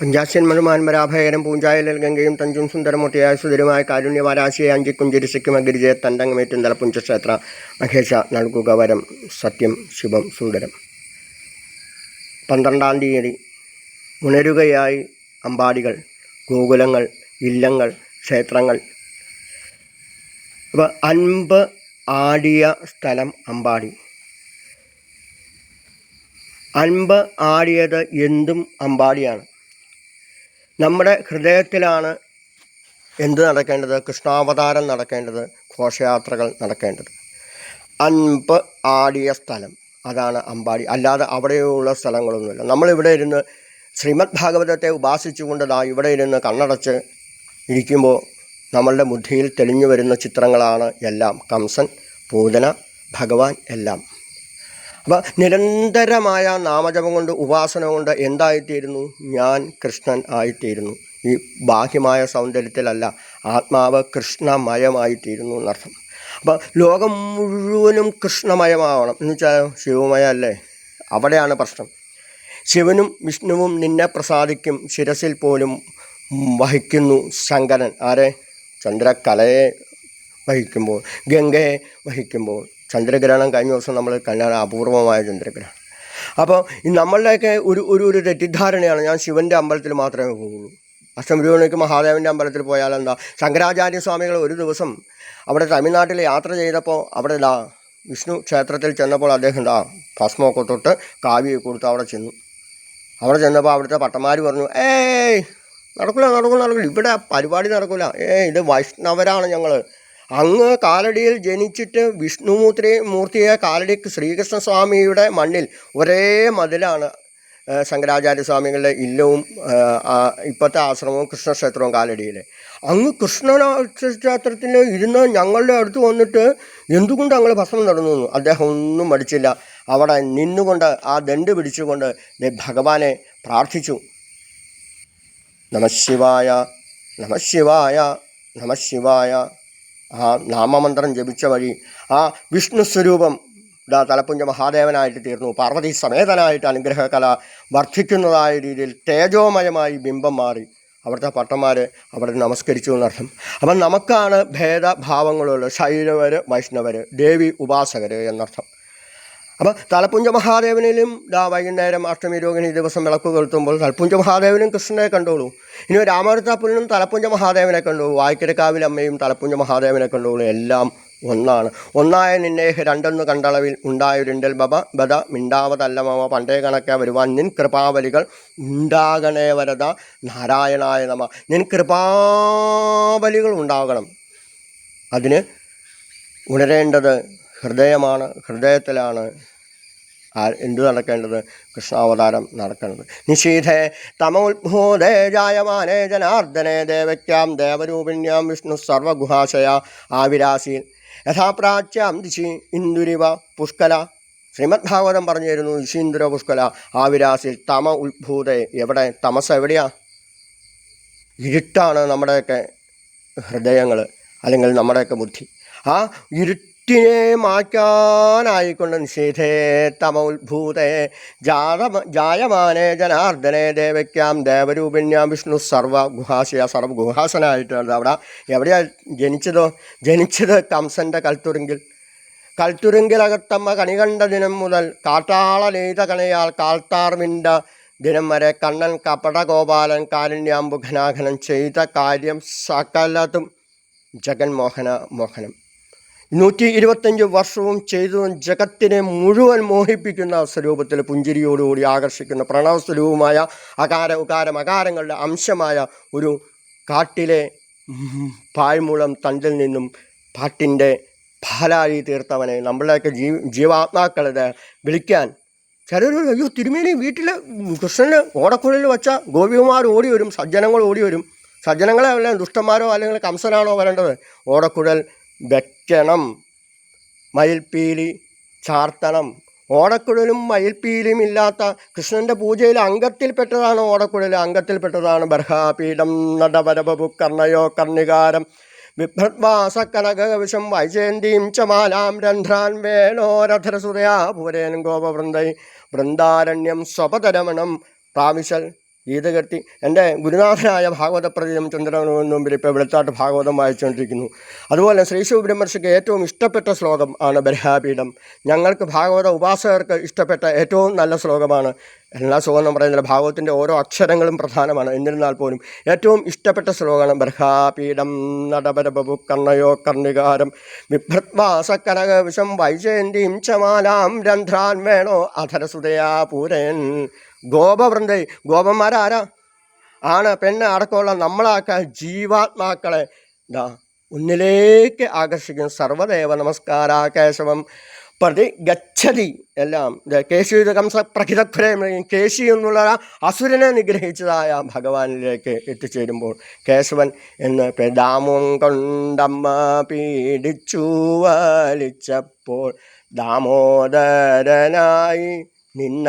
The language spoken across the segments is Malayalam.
പഞ്ചാശ്യൻ മനുമാൻമരാഭയകരം പൂഞ്ചായലൽ ഗംഗയും തഞ്ചും സുന്ദരമൂർത്തിയായ സുതരുമായ കാരുണ്യവാരാശിയെ അഞ്ചിക്കും ചിരിശയ്ക്കും അഗിരിജയ തണ്ടങ്ങമേറ്റും തലപ്പുഞ്ച ക്ഷേത്ര മഹേശ നൽകുക വരം സത്യം ശുഭം സുന്ദരം. പന്ത്രണ്ടാം തീയതി ഉണരുകയായി അമ്പാടികൾ ഗോകുലങ്ങൾ ഇല്ലങ്ങൾ ക്ഷേത്രങ്ങൾ. അപ്പോൾ അൻപ് ആടിയ സ്ഥലം അമ്പാടി. അൻപ് ആടിയത് എന്തും അമ്പാടിയാണ്. നമ്മുടെ ഹൃദയത്തിലാണ് എന്ത് നടക്കേണ്ടത്? കൃഷ്ണാവതാരം നടക്കേണ്ടത് ഘോഷയാത്രകൾ നടക്കേണ്ടത്. അൻപ് ആടിയ സ്ഥലം. അതാണ് അമ്പാടി. അല്ലാതെ അവിടെയുള്ള സ്ഥലങ്ങളൊന്നുമില്ല. നമ്മളിവിടെ ഇരുന്ന് ശ്രീമദ് ഭാഗവതത്തെ ഉപാസിച്ചുകൊണ്ട് ഇവിടെ ഇരുന്ന് കണ്ണടച്ച് ഇരിക്കുമ്പോൾ നമ്മളുടെ ബുദ്ധിയിൽ തെളിഞ്ഞു വരുന്ന ചിത്രങ്ങളാണ് എല്ലാം. കംസൻ പൂതന ഭഗവാൻ എല്ലാം. നിരന്തരമായ നാമജപം കൊണ്ട് ഉപാസന കൊണ്ട് എന്തായിത്തീരുന്നു? ഞാൻ കൃഷ്ണൻ ആയിത്തീരുന്നു. ഈ ബാഹ്യമായ സൗന്ദര്യത്തിലല്ല ആത്മാവ് കൃഷ്ണമയമായിത്തീരുന്നു എന്നർത്ഥം. അപ്പോൾ ലോകം മുഴുവനും കൃഷ്ണമയമാവണം. എന്ന് വെച്ചാൽ ശിവമയ അല്ലേ അവിടെയാണ് പ്രശ്നം. ശിവനും വിഷ്ണുവും നിന്നെ പ്രസാദിക്കും ശിരസിൽ പോലും വഹിക്കുന്നു ശങ്കരൻ. ആരെ? ചന്ദ്രകലയെ വഹിക്കുമ്പോൾ ഗംഗയെ വഹിക്കുമ്പോൾ. ചന്ദ്രഗ്രഹണം കഴിഞ്ഞ ദിവസം നമ്മൾ കണ്ടാണ് അപൂർവമായ ചന്ദ്രഗ്രഹണം. അപ്പോൾ നമ്മളുടെയൊക്കെ ഒരു ഒരു ഒരു തെറ്റിദ്ധാരണയാണ് ഞാൻ ശിവന്റെ അമ്പലത്തിൽ മാത്രമേ പോകുള്ളൂ. അഷ്ടമിരൂപണിക്ക് മഹാദേവന്റെ അമ്പലത്തിൽ പോയാൽ എന്താ? ശങ്കരാചാര്യ സ്വാമികൾ ഒരു ദിവസം അവിടെ തമിഴ്നാട്ടിൽ യാത്ര ചെയ്തപ്പോൾ അവിടെ ഇതാ വിഷ്ണു ക്ഷേത്രത്തിൽ ചെന്നപ്പോൾ അദ്ദേഹം ദാ ഭസ്മമൊക്കെ തൊട്ട് കാവ്യ കൊടുത്ത് അവിടെ ചെന്നു. അവിടെ ചെന്നപ്പോൾ അവിടുത്തെ പട്ടന്മാർ പറഞ്ഞു ഏയ് നടക്കില്ല നടക്കില്ല നടക്കില്ല ഇവിടെ പരിപാടി നടക്കില്ല ഏയ് ഇത് വൈഷ്ണവരാണ് ഞങ്ങൾ അങ്ങ് കാലടിയിൽ ജനിച്ചിട്ട് വിഷ്ണുമൂർത്തി മൂർത്തിയെ കാലടി ശ്രീകൃഷ്ണസ്വാമിയുടെ മണ്ണിൽ ഒരേ മതിലാണ് ശങ്കരാചാര്യസ്വാമികളുടെ ശങ്കരാചാര്യ സ്വാമികളുടെ ഇല്ലവും ഇപ്പോഴത്തെ ആശ്രമവും കൃഷ്ണക്ഷേത്രവും കാലടിയിലെ അങ്ങ് കൃഷ്ണക്ഷേത്രത്തിൽ ഇരുന്ന് ഞങ്ങളുടെ അടുത്ത് വന്നിട്ട് എന്തുകൊണ്ട് ഞങ്ങൾ ഭസ്മം നടന്നു അദ്ദേഹം ഒന്നും മടിച്ചില്ല. അവിടെ നിന്നുകൊണ്ട് ആ ദണ്ട് പിടിച്ചുകൊണ്ട് ഭഗവാനെ പ്രാർത്ഥിച്ചു. നമശിവായ നമശിവായ നമശിവായ ആ നാമമന്ത്രം ജപിച്ച വഴി ആ വിഷ്ണു സ്വരൂപം ഇതാ തലപ്പുഞ്ച മഹാദേവനായിട്ട് തീർന്നു. പാർവതി സമേതനായിട്ട് അനുഗ്രഹകല വർദ്ധിക്കുന്നതായ രീതിയിൽ തേജോമയമായി ബിംബം മാറി. അവിടുത്തെ പട്ടന്മാർ അവിടെ നമസ്കരിച്ചു എന്നർത്ഥം. അപ്പം നമുക്കാണ് ഭേദഭാവങ്ങളുള്ളത്. ശൈലവർ വൈഷ്ണവർ ദേവി ഉപാസകർ എന്നർത്ഥം. അപ്പം തലപ്പുഞ്ച മഹാദേവനിലും ദാ വൈകുന്നേരം അഷ്ടമി രോഹിണി ദിവസം വിളക്ക് കൊളുത്തുമ്പോൾ തലപ്പുഞ്ച മഹാദേവനും കൃഷ്ണനെ കണ്ടോളൂ. ഇനി രാമവരത്താപ്പുലിനും തലപ്പുഞ്ച മഹാദേവനെ കണ്ടോളൂ. വായ്ക്കരക്കാവിൽ അമ്മയും തലപ്പുഞ്ച മഹാദേവനെ കണ്ടോളൂ. എല്ലാം ഒന്നാണ്. ഒന്നായ നിന്നേഹ രണ്ടെന്ന് കണ്ടളവിൽ ഉണ്ടായൊരിണ്ടൽ ബബ ബദ മിണ്ടാവതല്ല മമ പണ്ടേ കണക്കെ വരുവാൻ നിൻ കൃപാവലികൾ ഉണ്ടാകണേ വരത നാരായണായ നമ. നിൻ കൃപാവലികൾ ഉണ്ടാകണം. അതിന് ഉണരേണ്ടത് ഹൃദയമാണ് ഹൃദയത്തിലാണ്. എന്ത് നടക്കേണ്ടത്? കൃഷ്ണാവതാരം നടക്കേണ്ടത്. നിഷീധേ തമോത്ഭൂതേ ജായമാനേ ജനാർദ്ദനേ ദേവക്യാം ദേവരൂപിണ്യാം വിഷ്ണു സർവഗുഹാശയ ആവിരാസി യഥാപ്രാച്യാം ദിശി ഇന്ദുരിവ പുഷ്കല. ശ്രീമദ് ഭാഗവതം പറഞ്ഞു തരുന്നു ദിശീന്ദുര പുഷ്കല ആവിരാസിൽ തമ ഉത്ഭൂതേ. എവിടെ? തമസ് എവിടെയാ? ഇരുട്ടാണ് നമ്മുടെയൊക്കെ ഹൃദയങ്ങൾ അല്ലെങ്കിൽ നമ്മുടെയൊക്കെ ബുദ്ധി. ആ ഇരുട്ടിനെ മാറ്റാനായിക്കൊണ്ട് നിഷേധേ തമ ഉത്ഭൂതേ ജാത ജായമാനേ ജനാർദ്ദനെ ദേവയ്ക്കാം ദേവരൂപിണ്യാം വിഷ്ണു സർവ ഗുഹാശയ സർവ ഗുഹാസനായിട്ട് അവിടെ. എവിടെയാ ജനിച്ചതോ? ജനിച്ചത് കംസന്റെ കൽത്തുരുങ്കിൽ. കൽത്തുരുങ്കിലകത്തമ്മ കണി കണ്ട ദിനം മുതൽ കാട്ടാള നെയ്ത കണയാൽ കാൽത്താർവിന്റ ദിനം വരെ കണ്ണൻ കപടഗോപാലൻ കാരുണ്യാംബുഘനാഘനം ചെയ്ത കാര്യം സകലതും ജഗൻമോഹന മോഹനം. നൂറ്റി ഇരുപത്തഞ്ച് വർഷവും ചെയ്തതും ജഗത്തിനെ മുഴുവൻ മോഹിപ്പിക്കുന്ന സ്വരൂപത്തിൽ പുഞ്ചിരിയോടുകൂടി ആകർഷിക്കുന്ന പ്രണവ സ്വരൂപമായ അകാര ഉകാരം അകാരങ്ങളുടെ അംശമായ ഒരു കാട്ടിലെ ഉം, തണ്ടിൽ നിന്നും പാട്ടിന്റെ പാലാഴി തീർത്തവനെ നമ്മളെയൊക്കെ ജീ ജീവാത്മാക്കളത് വിളിക്കാൻ ചിലർ അയ്യോ തിരുമേനി വീട്ടിൽ കൃഷ്ണന് ഓടക്കുഴലിൽ വച്ച ഗോപികുമാർ ഓടി വരും സജ്ജനങ്ങൾ ഓടി വരും സജ്ജനങ്ങളെ അല്ല ദുഷ്ടന്മാരോ അല്ലെങ്കിൽ കംസനാണോ വരേണ്ടത്? ഓടക്കുഴൽ വെക്കണം. മയിൽപ്പീലി ചാർത്തണം. ഓടക്കുഴലും മയിൽപ്പീലിയും ഇല്ലാത്ത കൃഷ്ണന്റെ പൂജയിൽ അംഗത്തിൽപ്പെട്ടതാണ് ഓടക്കുഴൽ. അംഗത്തിൽപ്പെട്ടതാണ് ബർഹാപീഠം. നടവരബു കർണയോ കർണികാരം. ബിഭ്രദ്വാസകനകവിഷം വൈജയന്തിയും ചമാലാം മാലാം രന്ധ്രാൻ വേണോരധരസുരയാ പൂരേൻ ഗോപവൃന്ദൈ വൃന്ദാരണ്യം സ്വപതരമണം പ്രാവിശൽ ഗീത കെട്ടി എന്റെ ഗുരുനാഥനായ ഭാഗവത പ്രതിം ചന്ദ്രന് മുമ്പിൽ ഇപ്പോൾ വെളുത്താട്ട് ഭാഗവതം വായിച്ചുകൊണ്ടിരിക്കുന്നു. അതുപോലെ ശ്രീ ശിവബ്രഹ്മർഷിക്ക് ഏറ്റവും ഇഷ്ടപ്പെട്ട ശ്ലോകം ആണ് ബർഹാപീഠം ഞങ്ങൾക്ക് ഭാഗവത ഉപാസകർക്ക് ഇഷ്ടപ്പെട്ട ഏറ്റവും നല്ല ശ്ലോകമാണ്. എല്ലാ ശ്ലോകം എന്ന് പറയുന്നില്ല ഭാഗവത്തിന്റെ ഓരോ അക്ഷരങ്ങളും പ്രധാനമാണ്. എന്നിരുന്നാൽ പോലും ഏറ്റവും ഇഷ്ടപ്പെട്ട ശ്ലോകമാണ് ബർഹാപീഠം നടപരബു കർണയോ കർണികാരം. ബിഭ്രത്വാസകനക വിഷം വൈജയന്തിയും ചമാലാം രന്ധ്രാൻ വേണോ അധരസുതയാ പൂരയൻ ഗോപവൃന്ദ ഗോപന്മാരാരാ? ആണ് പെണ്ണ് അടക്കമുള്ള നമ്മളാക്ക ജീവാത്മാക്കളെ. ദാ ഒന്നിലേക്ക് ആകർഷിക്കും സർവദേവ നമസ്കാര കേശവം. പ്രതി ഗച്ഛതി എല്ലാം കേശു കംസ പ്രഹിതഖുരം കേശി എന്നുള്ള അസുരനെ നിഗ്രഹിച്ചതായ ഭഗവാനിലേക്ക് എത്തിച്ചേരുമ്പോൾ കേശവൻ എന്ന് ദാമം കൊണ്ടമ്മ പീഡിച്ചു വലിച്ചപ്പോൾ ദാമോദരനായി നിന്ന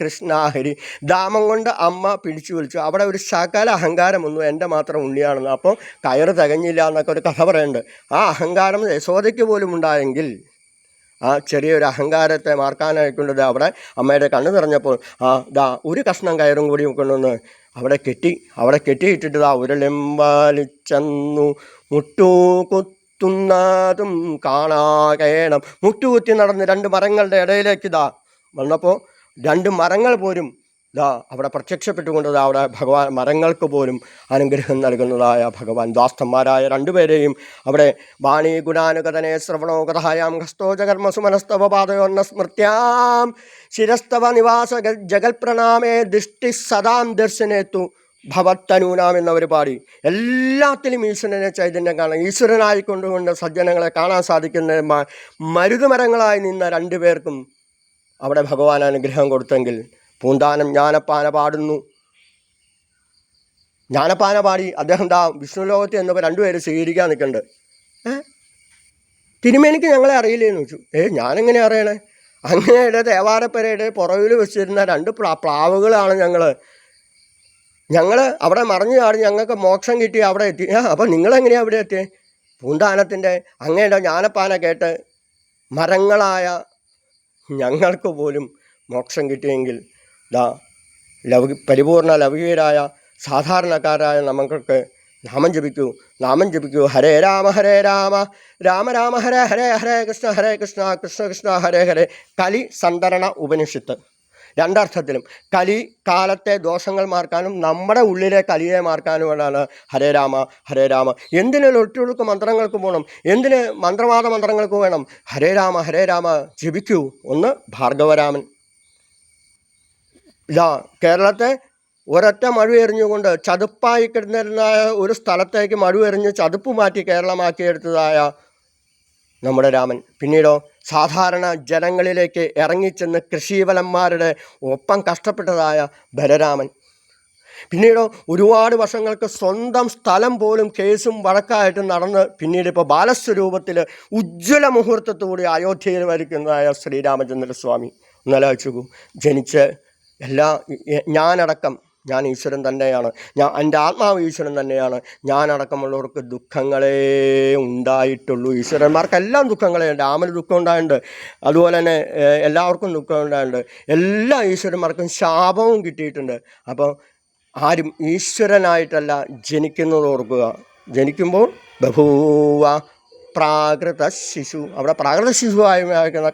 കൃഷ്ണാഹരി ദാമം കൊണ്ട് അമ്മ പിടിച്ചു വിളിച്ചു. അവിടെ ഒരു ശകല അഹങ്കാരമൊന്നും എന്റെ മാത്രം ഉണ്ണിയാണെന്ന്. അപ്പോൾ കയറ് തികഞ്ഞില്ല എന്നൊക്കെ ഒരു കഥ പറയുന്നുണ്ട്. ആ അഹങ്കാരം യശോദയ്ക്ക് പോലും ഉണ്ടായെങ്കിൽ ആ ചെറിയൊരു അഹങ്കാരത്തെ മാർക്കാനായിക്കൊണ്ടത് അവിടെ അമ്മയുടെ കണ്ണു നിറഞ്ഞപ്പോൾ ആ ദാ ഒരു കഷ്ണം കയറും കൂടി കൊണ്ടുവന്ന് അവിടെ കെട്ടി അവിടെ കെട്ടിയിട്ടിട്ട് ദാ ഉരുളെമ്പാലിച്ചെന്നു മുട്ടൂ കുത്തുന്നതും കാണാകേണം. മുട്ടുകുത്തി നടന്ന് രണ്ട് മരങ്ങളുടെ ഇടയിലേക്ക് ഇതാ വന്നപ്പോൾ രണ്ട് മരങ്ങൾ പോലും ദാ അവിടെ പ്രത്യക്ഷപ്പെട്ടുകൊണ്ട് ദാ അവിടെ ഭഗവാൻ മരങ്ങൾക്ക് പോലും അനുഗ്രഹം നൽകുന്നതായ ഭഗവാൻ ദാസ്തന്മാരായ രണ്ടുപേരെയും അവിടെ വാണി ഗുണാനുഗതനെ ശ്രവണോ കഥായാം ഹസ്തോ ജകർമ്മസു മനസ്തവ പാതയോന്ന സ്മൃത്യാം ശിരസ്തവ നിവാസ ജഗൽപ്രണാമേ ദൃഷ്ടി സദാം ദർശനേത്തു ഭവത്തനൂനാം എന്നവർ പാടി. എല്ലാത്തിലും ഈശ്വരനെ ചൈതന്യം കാണാം ഈശ്വരനായിക്കൊണ്ടുകൊണ്ട് സജ്ജനങ്ങളെ കാണാൻ സാധിക്കുന്ന മരുതുമരങ്ങളായി നിന്ന രണ്ടുപേർക്കും അവിടെ ഭഗവാൻ അനുഗ്രഹം കൊടുത്തെങ്കിൽ പൂന്താനം ജ്ഞാനപ്പാന പാടുന്നു. ജ്ഞാനപ്പാന പാടി അദ്ദേഹം ദാ വിഷ്ണു ലോകത്ത് എന്നപ്പോൾ രണ്ടുപേരെ സ്വീകരിക്കാൻ നിൽക്കുന്നുണ്ട് ഏ? തിരുമേനിക്ക് ഞങ്ങളെ അറിയില്ലേന്ന് ചോദിച്ചു. ഏ ഞാനെങ്ങനെ അറിയണേ? അങ്ങനെയുടെ ദേവാരപ്പരയുടെ പുറകിൽ വെച്ചിരുന്ന രണ്ട് പ്ലാ പ്ലാവുകളാണ് ഞങ്ങൾ ഞങ്ങൾ അവിടെ മറിഞ്ഞു ചാടി ഞങ്ങൾക്ക് മോക്ഷം കിട്ടി അവിടെ എത്തി. ആ അപ്പം നിങ്ങളെങ്ങനെയാണ് അവിടെ എത്തിയേ? പൂന്താനത്തിന്റെ അങ്ങയുടെ ജ്ഞാനപ്പാന കേട്ട് മരങ്ങളായ ഞങ്ങൾക്ക് പോലും മോക്ഷം കിട്ടിയെങ്കിൽ ദാ ലൗകി പരിപൂർണ ലൗകികരായ സാധാരണക്കാരായ നമ്മൾക്ക് നാമം ജപിക്കൂ നാമം ജപിക്കൂ. ഹരേ രാമ ഹരേ രാമ. രാമ രാമ ഹരേ ഹരേ ഹരേ കൃഷ്ണ ഹരേ കൃഷ്ണ കൃഷ്ണ കൃഷ്ണ ഹരേ ഹരേ. കലി സന്തരണ ഉപനിഷത്ത്. രണ്ടർത്ഥത്തിലും. കലി കാലത്തെ ദോഷങ്ങൾ മാർക്കാനും നമ്മുടെ ഉള്ളിലെ കലിയെ മാർക്കാനുമാണ് ഹരേ രാമ ഹരേ രാമ. എന്തിന് ഒറ്റൊഴുക്ക് മന്ത്രങ്ങൾക്ക് പോകണം എന്തിന് മന്ത്രവാദ മന്ത്രങ്ങൾക്ക് വേണം? ഹരേ രാമ ഹരേ രാമ. ജപിക്കൂ. ഒന്ന് ഭാർഗവരാമൻ. ഇതാ കേരളത്തെ ഒരൊറ്റ മഴ എറിഞ്ഞുകൊണ്ട് ചതുപ്പായി കിടന്നിരുന്ന ഒരു സ്ഥലത്തേക്ക് മഴ എറിഞ്ഞ് ചതുപ്പ് മാറ്റി കേരളമാക്കിയെടുത്തതായ നമ്മുടെ രാമൻ. പിന്നീടോ? സാധാരണ ജനങ്ങളിലേക്ക് ഇറങ്ങിച്ചെന്ന് കൃഷിവലന്മാരുടെ ഒപ്പം കഷ്ടപ്പെട്ടതായ ബലരാമൻ. പിന്നീട് ഒരുപാട് വർഷങ്ങൾക്ക് സ്വന്തം സ്ഥലം പോലും കേസും വഴക്കായിട്ട് നടന്ന് പിന്നീട് ഇപ്പോൾ ബാലസ്വരൂപത്തിൽ ഉജ്ജ്വല മുഹൂർത്തത്തോടെ അയോധ്യയിൽ വരയ്ക്കുന്നതായ ശ്രീരാമചന്ദ്രസ്വാമി. ഒന്നാലോചിച്ചു. ജനിച്ച് എല്ലാ ഞാനടക്കം ഞാൻ ഈശ്വരൻ തന്നെയാണ്. ഞാൻ എന്റെ ആത്മാവ് ഈശ്വരൻ തന്നെയാണ്. ഞാനടക്കമുള്ളവർക്ക് ദുഃഖങ്ങളേ ഉണ്ടായിട്ടുള്ളൂ. ഈശ്വരന്മാർക്കെല്ലാം ദുഃഖങ്ങളേ ഉണ്ട് ആമന് ദുഃഖം ഉണ്ടായിട്ടുണ്ട്. അതുപോലെ തന്നെ എല്ലാവർക്കും ദുഃഖം ഉണ്ടായിട്ടുണ്ട്. എല്ലാ ഈശ്വരന്മാർക്കും ശാപവും കിട്ടിയിട്ടുണ്ട്. അപ്പോൾ ആരും ഈശ്വരനായിട്ടല്ല ജനിക്കുന്നത് ഓർക്കുക. ജനിക്കുമ്പോൾ ബഹൂവ പ്രാകൃത ശിശു. അവിടെ പ്രാകൃത ശിശുവായി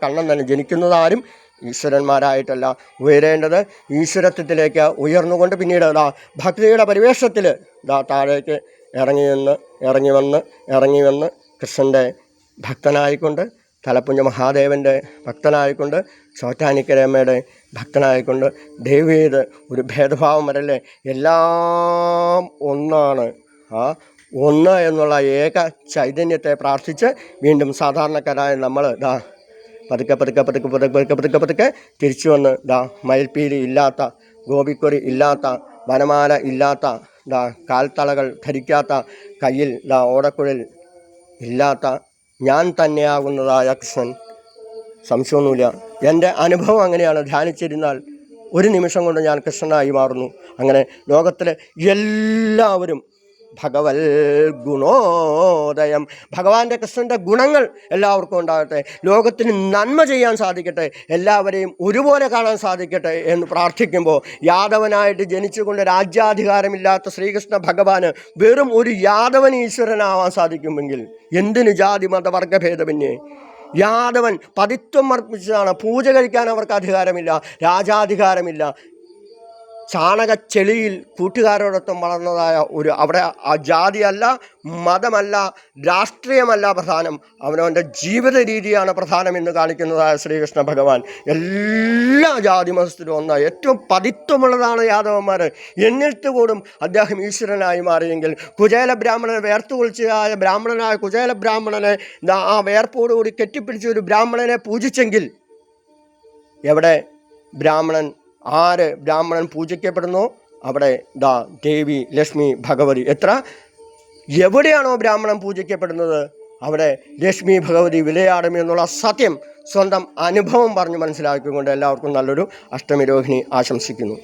കണ്ണൻ തന്നെ ജനിക്കുന്നത് ആരും ഈശ്വരന്മാരായിട്ടല്ല ഉയരേണ്ടത് ഈശ്വരത്വത്തിലേക്ക് ഉയർന്നുകൊണ്ട് പിന്നീട് ഇതാ ഭക്തിയുടെ പരിവേഷത്തിൽ ഇതാ താഴേക്ക് ഇറങ്ങി നിന്ന് ഇറങ്ങി വന്ന് ഇറങ്ങി വന്ന് കൃഷ്ണന്റെ ഭക്തനായിക്കൊണ്ട് തലപ്പുഞ്ഞ മഹാദേവന്റെ ഭക്തനായിക്കൊണ്ട് ചോറ്റാനിക്കരമ്മയുടെ ഭക്തനായിക്കൊണ്ട് ദൈവീത് ഒരു ഭേദഭാവം വരല്ലേ? എല്ലാം ഒന്നാണ്. ആ ഒന്ന് എന്നുള്ള ഏക ചൈതന്യത്തെ പ്രാർത്ഥിച്ച് വീണ്ടും സാധാരണക്കാരായ നമ്മൾ ദാ പതുക്കെ പതുക്കെ പതുക്കെ പതുക്കെ പതുക്കെ പതുക്കെ പതുക്കെ തിരിച്ചു വന്ന് ദാ മയിൽപ്പീലി ഇല്ലാത്ത ഗോപിക്കൊരി ഇല്ലാത്ത വനമാല ഇല്ലാത്ത ദാ കാൽത്തളകൾ ധരിക്കാത്ത കയ്യിൽ ദാ ഓടക്കുഴൽ ഇല്ലാത്ത ഞാൻ തന്നെയാകുന്നതായ കൃഷ്ണൻ. സംശയമൊന്നുമില്ല. എന്റെ അനുഭവം അങ്ങനെയാണ്. ധ്യാനിച്ചിരുന്നാൽ ഒരു നിമിഷം കൊണ്ട് ഞാൻ കൃഷ്ണനായി മാറുന്നു. അങ്ങനെ ലോകത്തിലെ എല്ലാവരും ഭഗവൽ ഗുണോദയം ഭഗവാന്റെ കൃഷ്ണന്റെ ഗുണങ്ങൾ എല്ലാവർക്കും ഉണ്ടാകട്ടെ. ലോകത്തിന് നന്മ ചെയ്യാൻ സാധിക്കട്ടെ. എല്ലാവരെയും ഒരുപോലെ കാണാൻ സാധിക്കട്ടെ എന്ന് പ്രാർത്ഥിക്കുമ്പോൾ യാദവനായിട്ട് ജനിച്ചുകൊണ്ട് രാജ്യാധികാരമില്ലാത്ത ശ്രീകൃഷ്ണ ഭഗവാന് വെറും ഒരു യാദവൻ ഈശ്വരനാവാൻ സാധിക്കുമെങ്കിൽ എന്തിന് ജാതി മതവർഗഭേദമന്യേ യാദവൻ പതിത്വം അർപ്പിച്ചതാണ്. പൂജ കഴിക്കാൻ അവർക്ക് അധികാരമില്ല. രാജാധികാരമില്ല. ചാണകച്ചെളിയിൽ കൂട്ടുകാരോടൊപ്പം വളർന്നതായ ഒരു അവിടെ ആ ജാതിയല്ല മതമല്ല രാഷ്ട്രീയമല്ല പ്രധാനം. അവനവന്റെ ജീവിത രീതിയാണ് പ്രധാനം എന്ന് കാണിക്കുന്നതായ ശ്രീകൃഷ്ണ ഭഗവാൻ. എല്ലാ ജാതി മതസ്ഥരും ഒന്നായി. ഏറ്റവും പതിത്വമുള്ളതാണ് യാദവന്മാർ എന്നിട്ട് കൂടും അദ്ദേഹം ഈശ്വരനായി മാറിയെങ്കിൽ കുചേല ബ്രാഹ്മണനെ വേർത്തു കുളിച്ചായ ബ്രാഹ്മണനായ കുചേല ബ്രാഹ്മണനെ ആ വേർപ്പോടുകൂടി കെട്ടിപ്പിടിച്ച ഒരു ബ്രാഹ്മണനെ പൂജിച്ചെങ്കിൽ എവിടെ ബ്രാഹ്മണൻ ആര് ബ്രാഹ്മണൻ പൂജിക്കപ്പെടുന്നു? അവിടെ ദാ ദേവി ലക്ഷ്മി ഭഗവതി. എത്ര? എവിടെയാണോ ബ്രാഹ്മണൻ പൂജിക്കപ്പെടുന്നത്? അവിടെ ലക്ഷ്മി ഭഗവതി വിലയാടും എന്നുള്ള സത്യം സ്വന്തം അനുഭവം പറഞ്ഞ് മനസ്സിലാക്കിക്കൊണ്ട് എല്ലാവർക്കും നല്ലൊരു അഷ്ടമിരോഹിണി ആശംസിക്കുന്നു.